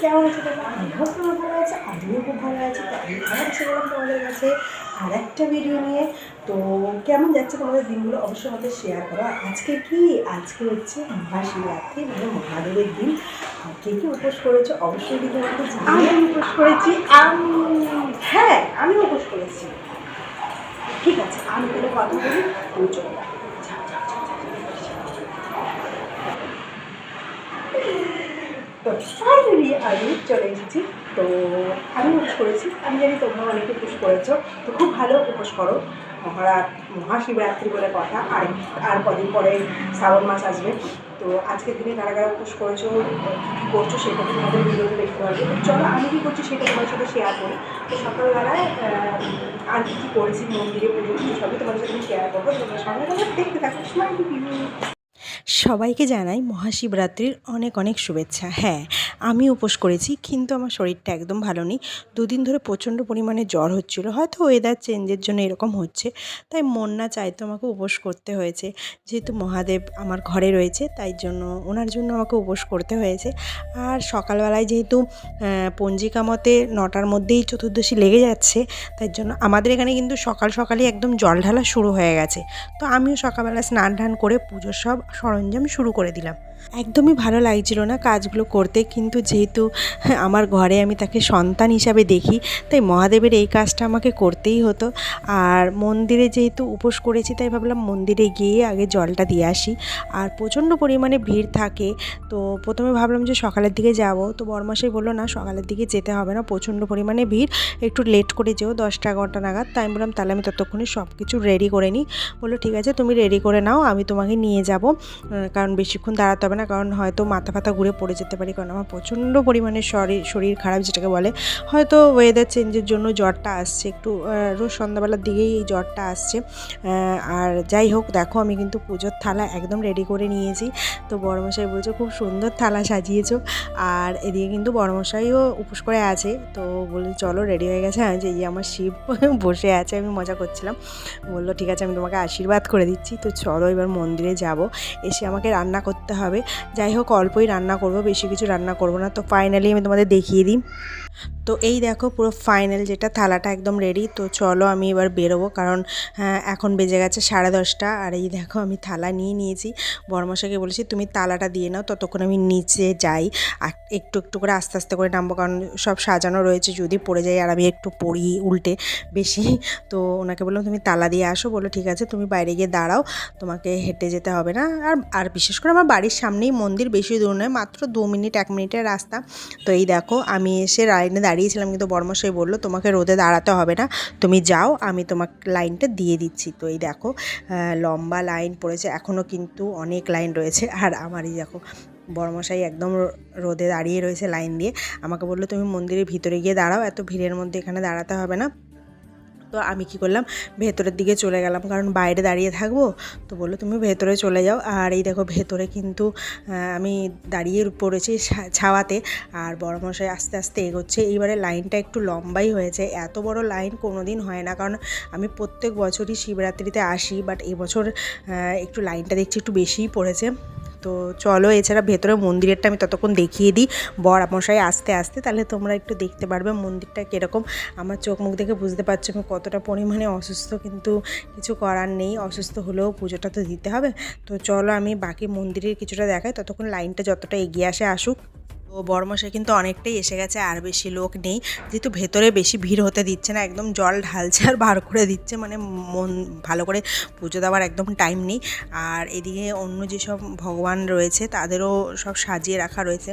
কেমন আছে তোমরা? আমি হোপ তোমরা ভালো আছে আমিও খুব ভালো আছি। তো আমি আবার এসে গেলাম তোমাদের কাছে আর একটা ভিডিও নিয়ে। তো কেমন যাচ্ছে তোমাদের দিনগুলো? অবশ্যই আমাদের শেয়ার করো। আজকে কি? আজকে হচ্ছে মহাশিবরাত্রি মানে মহাদেবের দিন। আর কে কি উপোস করেছ? অবশ্যই কিন্তু আমাকে আমি উপোস করেছি আম- হ্যাঁ আমি উপোস করেছি। ঠিক আছে আমি তাহলে কথা বলি তুমি চলে যাও যাও, যাও, যাও, যাও, তো ফাইনালি আমি চলে এসেছি। তো আমি উপোস করেছি। আমি জানি তোমরা অনেকে উপোস করেছ। তো খুব ভালো উপোস করো। মহারা মহাশিবরাত্রি বলে কথা। আর আর কদিন পরে শ্রাবণ মাস আসবে। তো আজকের দিনে কারা কারা উপোস করেছ কী কী করছ সেটা তোমাদের ভিডিওতে দেখতে পারবে। চলো, আমি কী করছি সেটা তোমার সাথে শেয়ার করি। তো সকালবেলায় আর কী কী করেছি মন্দিরে পুজো সবই তোমার সাথে শেয়ার করব। তোমরা সঙ্গে তোমরা দেখতে থাকো। সময় সবাইকে জানাই মহাশিবরাত্রির অনেক অনেক শুভেচ্ছা। হ্যাঁ আমি উপোস করেছি, কিন্তু আমার শরীরটা একদম ভালো নেই। দুদিন ধরে প্রচণ্ড পরিমাণে জ্বর হচ্ছিল, হয়তো ওয়েদার চেঞ্জের জন্য এরকম হচ্ছে। তাই মন না চাইতো আমাকে উপোস করতে হয়েছে। যেহেতু মহাদেব আমার ঘরে রয়েছে, তাই জন্য ওনার জন্য আমাকে উপোস করতে হয়েছে। আর সকালবেলায় যেহেতু পঞ্জিকা মতে নটার মধ্যেই চতুর্দশী লেগে যাচ্ছে, তাই জন্য আমাদের এখানে কিন্তু সকাল সকালই একদম জল ঢালা শুরু হয়ে গেছে। তো আমিও সকালবেলা স্নান টান করে পুজোর সব সরঞ্জাম শুরু করে দিলাম। একদমই ভালো লাগছিল না কাজগুলো করতে, কিন্তু যেহেতু আমার ঘরে আমি তাকে সন্তান হিসাবে দেখি, তাই মহাদেবের এই কাজটা আমাকে করতেই হতো। আর মন্দিরে যেহেতু উপোস করেছি, তাই ভাবলাম মন্দিরে গিয়ে আগে জলটা দিয়ে আসি। আর প্রচণ্ড পরিমাণে ভিড় থাকে, তো প্রথমে ভাবলাম যে সকালের দিকে যাব, তো বরমাসাই বলল, না, সকালের দিকে যেতে হবে না, প্রচণ্ড পরিমাণে ভিড়, একটু লেট করে যেও, দশটা এগারোটা নাগাদ। তাই আমি বললাম, তাহলে আমি ততক্ষণে সব কিছু রেডি করে নিই। বলল, ঠিক আছে, তুমি রেডি করে নাও, আমি তোমাকে নিয়ে যাব কারণ বেশিক্ষণ দাঁড়াতে হবে না, কারণ হয়তো মাথা ফাথা ঘুরে পড়ে যেতে পারি, কারণ আমার প্রচণ্ড পরিমাণে শরীর শরীর খারাপ যেটাকে বলে। হয়তো ওয়েদার চেঞ্জের জন্য জ্বরটা আসছে, একটু রোজ সন্ধ্যাবেলার দিকেই এই জ্বরটা আসছে। আর যাই হোক, দেখো আমি কিন্তু পুজোর থালা একদম রেডি করে নিয়েছি। তো বড়মশাই বলছে, খুব সুন্দর থালা সাজিয়েছো। আর এদিকে কিন্তু বড়মশাইও উপোস করে আছে। তো বলে চলো রেডি হয়ে গেছে। হ্যাঁ যে এই আমার শিব বসে আছে, আমি মজা করছিলাম। বলল, ঠিক আছে, আমি তোমাকে আশীর্বাদ করে দিচ্ছি। তো চলো এবার মন্দিরে যাব। এসে আমাকে রান্না করতে হবে। যাই হোক অল্পই রান্না করব বেশি কিছু রান্না করব না। তো ফাইনালি আমি তোমাদের দেখিয়ে দিই। তো এই দেখো পুরো ফাইনাল যেটা থালাটা একদম রেডি তো চলো আমি এবার বেরোবো কারণ হ্যাঁ, এখন বেজে গেছে সাড়ে দশটা। আর এই দেখো আমি থালা নিয়ে নিয়েছি। বর্মশাকে বলেছি তুমি তালাটা দিয়ে নাও ততক্ষণ আমি নিচে যাই। আর একটু একটু করে আস্তে আস্তে করে নামবো কারণ সব সাজানো রয়েছে যদি পড়ে যাই আর আমি একটু পড়ি উল্টে বেশি। তো ওনাকে বললাম তুমি তালা দিয়ে আসো। বলল ঠিক আছে তুমি বাইরে গিয়ে দাঁড়াও তোমাকে হেঁটে যেতে হবে না। আর আর বিশেষ করে আমার বাড়ির সামনেই মন্দির, বেশি দূর নয়, মাত্র দু মিনিট, এক মিনিটের রাস্তা। তো এই দেখো, আমি এসে লাইনে দাঁড়িয়েছিলাম, কিন্তু বর্মশাই বলল, তোমাকে রোদে দাঁড়াতে হবে না। তুমি যাও, আমি তোমার লাইনটা দিয়ে দিচ্ছি। তো এই দেখো লম্বা লাইন পড়েছে এখনও কিন্তু অনেক লাইন রয়েছে। আর আমারই দেখো বড়মশাই একদম রোদে দাঁড়িয়ে রয়েছে লাইন দিয়ে। আমাকে বলল, তুমি মন্দিরের ভিতরে গিয়ে দাঁড়াও, এত ভিড়ের মধ্যে এখানে দাঁড়াতে হবে না। তো আমি কি করলাম, ভেতরের দিকে চলে গেলাম। কারণ বাইরে দাঁড়িয়ে থাকব তো বলল, তুমি ভেতরে চলে যাও। আর এই দেখো ভেতরে কিন্তু আমি দাঁড়িয়ে পড়েছি ছাওয়াতে। আর বড়মশাই আস্তে আস্তে এগোচ্ছে। এইবারে লাইনটা একটু লম্বাই হয়েছে। এত বড় লাইন কোনো দিন হয় না। কারণ আমি প্রত্যেক বছরই শিবরাত্রিতে আসি, বাট এবছর একটু লাইনটা দেখছি একটু বেশিই পড়েছে। তো চলো, এছাড়া ভেতরে মন্দিরেরটা আমি ততক্ষণ দেখিয়ে দিই। বর আস্তে আস্তে, তাহলে তোমরা একটু দেখতে পারবে মন্দিরটা কীরকম। আমার চোখ মুখ দেখে বুঝতে পারছ আমি কতটা পরিমাণে অসুস্থ, কিন্তু কিছু করার নেই। অসুস্থ হলেও পুজোটা তো দিতে হবে। তো চলো, আমি বাকি মন্দিরের কিছুটা দেখাই, ততক্ষণ লাইনটা যতটা এগিয়ে আসে আসুক। তো বড়মশাই কিন্তু অনেকটাই এসে গেছে, আর বেশি লোক নেই। যেহেতু ভেতরে বেশি ভিড় হতে দিচ্ছে না, একদম জল ঢালছে আর বার করে দিচ্ছে মানে মন ভালো করে পুজো দেওয়ার একদম টাইম নেই। আর এদিকে অন্য যেসব ভগবান রয়েছে, তাদেরও সব সাজিয়ে রাখা রয়েছে।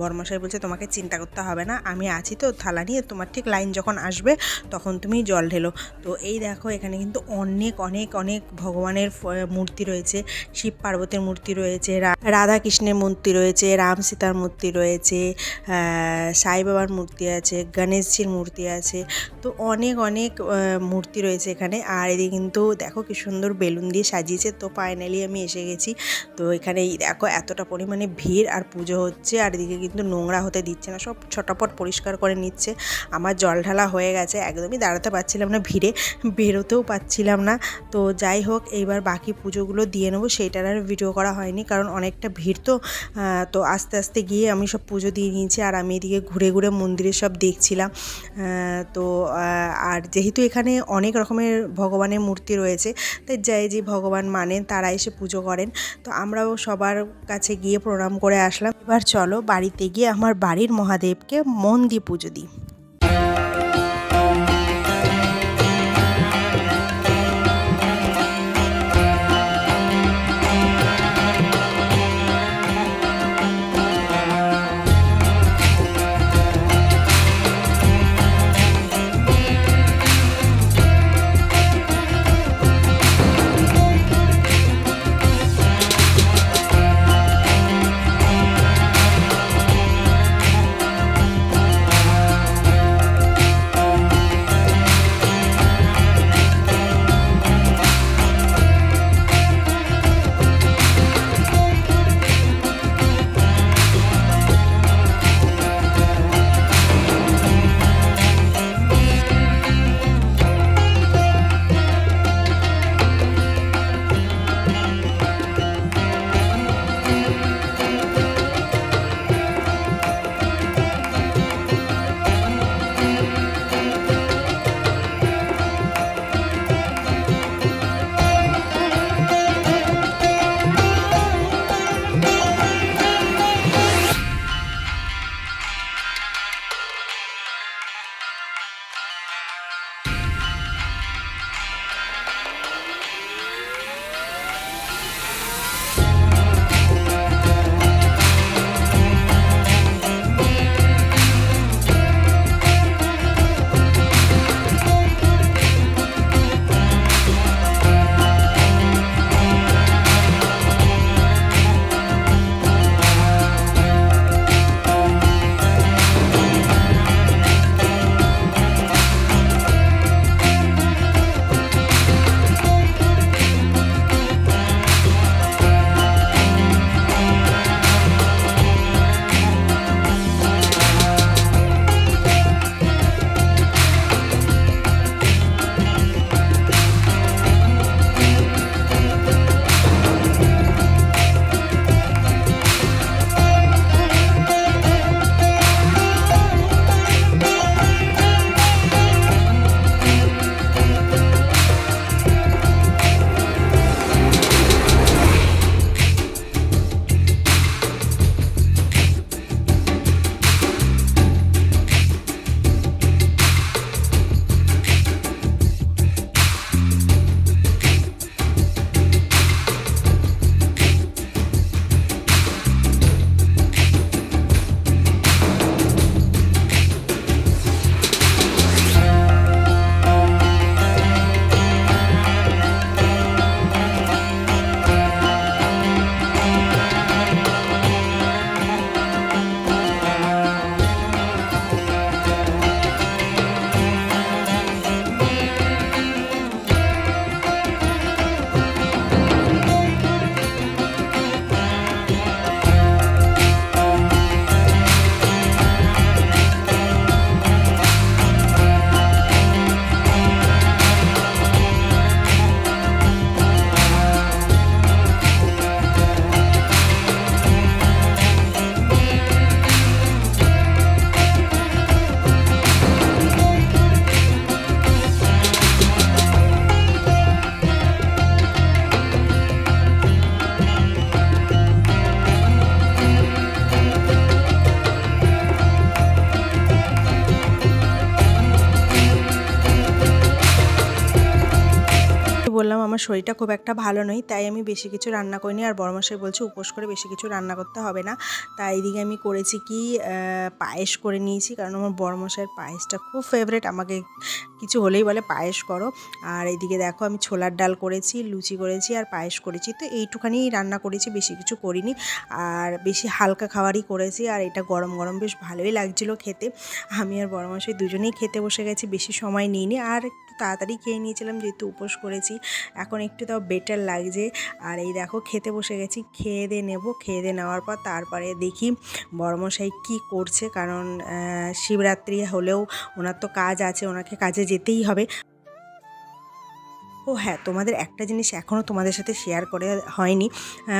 বর্মশাই বলছে, তোমাকে চিন্তা করতে হবে না, আমি আছি তো থালা নিয়ে, তোমার ঠিক লাইন যখন আসবে, তখন তুমি জল ঢেলো। তো এই দেখো, এখানে কিন্তু অনেক অনেক অনেক ভগবানের মূর্তি রয়েছে। শিব পার্বতীর মূর্তি রয়েছে রাধা কৃষ্ণের মূর্তি রয়েছে, রাম সীতার মূর্তি রয়েছে আহ, সাই বাবার মূর্তি আছে গণেশজির মূর্তি আছে। তো অনেক অনেক মূর্তি রয়েছে এখানে। আর এদিকে কিন্তু দেখো কি সুন্দর বেলুন দিয়ে সাজিয়েছে। তো ফাইনালি আমি এসে গেছি। তো এখানে দেখো এতটা পরিমাণে ভিড় আর পুজো হচ্ছে। আর এদিকে কিন্তু নোংরা হতে দিচ্ছে না সব ছটাপট পরিষ্কার করে নিচ্ছে। আমার জল ঢালা হয়ে গেছে একদমই দাঁড়াতে পারছিলাম না ভিড়ে বেরোতেও পাচ্ছিলাম না। তো যাই হোক এইবার বাকি পুজোগুলো দিয়ে নেব। সেইটার আর ভিডিও করা হয়নি কারণ অনেকটা ভিড় তো। তো আস্তে আস্তে গিয়ে আমি সব পুজো দিয়ে নিয়েছি আর আমি এদিকে ঘুরে ঘুরে মন্দিরে সব দেখছিলাম। তো আর যেহেতু এখানে অনেক রকমের ভগবানের মূর্তি রয়েছে, তাই যাই যে ভগবান মানেন তারা এসে পুজো করেন। তো আমরাও সবার কাছে গিয়ে প্রণাম করে আসলাম। এবার চলো বাড়িতে গিয়ে আমার বাড়ির মহাদেবকে মন দিয়ে পুজো দিই। আমার শরীরটা খুব একটা ভালো নয়, তাই আমি বেশি কিছু রান্না করিনি। আর বড়মশাই বলছে, উপোস করে বেশি কিছু রান্না করতে হবে না। তাই এদিকে আমি করেছি কি পায়েস করে নিয়েছি, কারণ আমার বড়মশাইয়ের পায়েসটা খুব ফেভারেট আমাকে কিছু হলেই বলে, পায়েস করো। আর এদিকে দেখো, আমি ছোলার ডাল করেছি, লুচি করেছি আর পায়েস করেছি। তো এইটুখানি রান্না করেছি, বেশি কিছু করিনি। আর বেশি হালকা খাবারই করেছি, আর এটা গরম গরম বেশ ভালোই লাগছিল খেতে। আমি আর বড়মশাই দুজনেই খেতে বসে গেছি, বেশি সময় নিইনি। আর তাড়াতাড়ি খেয়ে নিয়েছিলাম যেহেতু উপোস করেছি। এখন একটু তাও বেটার লাগছে। আর এই দেখো খেতে বসে গেছি, খেয়ে দিয়ে নেব, খেয়ে দিয়ে নেওয়ার পর তারপরে দেখি বড়মশাই কি করছে। কারণ শিবরাত্রি হলেও ওনার তো কাজ আছে, ওনাকে কাজে যেতেই হবে। ও হ্যাঁ তোমাদের একটা জিনিস এখনও তোমাদের সাথে শেয়ার করে হয়নি।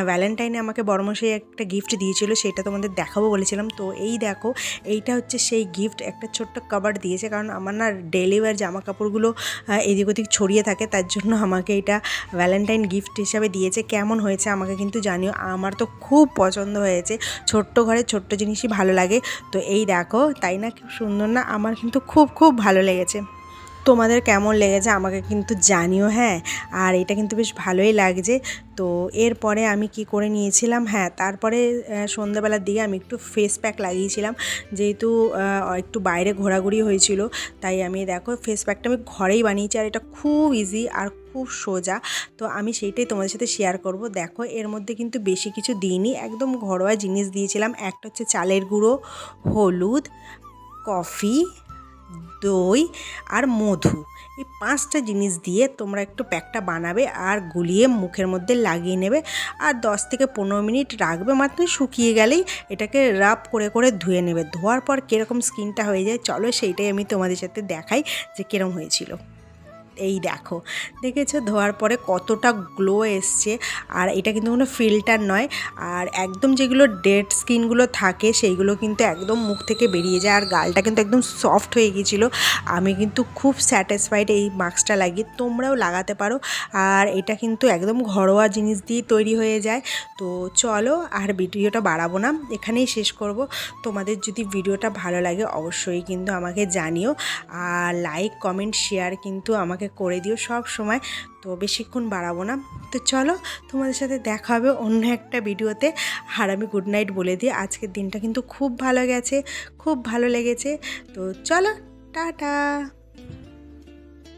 ভ্যালেন্টাইনে আমাকে বড়মশাই একটা গিফট দিয়েছিল, সেটা তোমাদের দেখাবো বলেছিলাম। তো এই দেখো, এইটা হচ্ছে সেই গিফট একটা ছোট্ট কাবার দিয়েছে। কারণ আমার না ডেলি ওয়ার জামা কাপড়গুলো এদিক ওদিক ছড়িয়ে থাকে, তার জন্য আমাকে এটা ভ্যালেন্টাইন গিফট হিসাবে দিয়েছে। কেমন হয়েছে আমাকে কিন্তু জানিও। আমার তো খুব পছন্দ হয়েছে। ছোট্ট ঘরে ছোট্ট জিনিসই ভালো লাগে। তো এই দেখো, তাই না? খুব সুন্দর না? আমার কিন্তু খুব খুব ভালো লেগেছে। তোমাদের কেমন লেগেছে আমাকে কিন্তু জানিও হ্যাঁ। আর এটা কিন্তু বেশ ভালোই লাগছে। তো এরপরে আমি কি করে নিয়েছিলাম হ্যাঁ তারপরে সন্ধ্যাবেলার দিকে আমি একটু ফেস প্যাক লাগিয়েছিলাম। যেহেতু একটু বাইরে ঘোরাঘুরি হয়েছিল, তাই আমি দেখো ফেস প্যাকটা আমি ঘরেই বানিয়েছি আর এটা খুব ইজি আর খুব সোজা। তো আমি সেইটাই তোমাদের সাথে শেয়ার করব। দেখো, এর মধ্যে কিন্তু বেশি কিছু দিইনি, একদম ঘরোয়া জিনিস দিয়েছিলাম। একটা হচ্ছে চালের গুঁড়ো, হলুদ, কফি দই আর মধু। এই পাঁচটা জিনিস দিয়ে তোমরা একটু প্যাকটা বানাবে আর গুলিয়ে মুখের মধ্যে লাগিয়ে নেবে আর দশ থেকে পনেরো মিনিট রাখবে। মাত্র শুকিয়ে গেলেই এটাকে রাব করে করে ধুয়ে নেবে। ধোয়ার পর কীরকম স্কিনটা হয়ে যায়, চলো সেইটাই আমি তোমাদের সাথে দেখাই যে কীরকম হয়েছিল। এই দেখো, দেখেছ? ধোয়ার পরে কতটা গ্লো এসছে। আর এটা কিন্তু কোনো ফিল্টার নয়। আর একদম যেগুলো ডেড স্কিনগুলো থাকে, সেইগুলো কিন্তু একদম মুখ থেকে বেরিয়ে যায়। আর গালটা কিন্তু একদম সফট হয়ে গিয়েছিল। আমি কিন্তু খুব স্যাটিসফাইড এই মাস্কটা লাগিয়ে। তোমরাও লাগাতে পারো। আর এটা কিন্তু একদম ঘরোয়া জিনিস দিয়ে তৈরি হয়ে যায়। তো চলো, আর ভিডিওটা বাড়াবো না। এখানেই শেষ করব। তোমাদের যদি ভিডিওটা ভালো লাগে, অবশ্যই কিন্তু আমাকে জানিও। আর লাইক কমেন্ট শেয়ার কিন্তু আমাকে করে দিও সব সময়। তো বেশিক্ষণ বাড়াবো না। তো চলো তোমাদের সাথে দেখা হবে অন্য একটা ভিডিওতে। আর আমি গুড নাইট বলে দিই। আজকের দিনটা কিন্তু খুব ভালো গেছে, খুব ভালো লেগেছে। তো চলো, টাটা।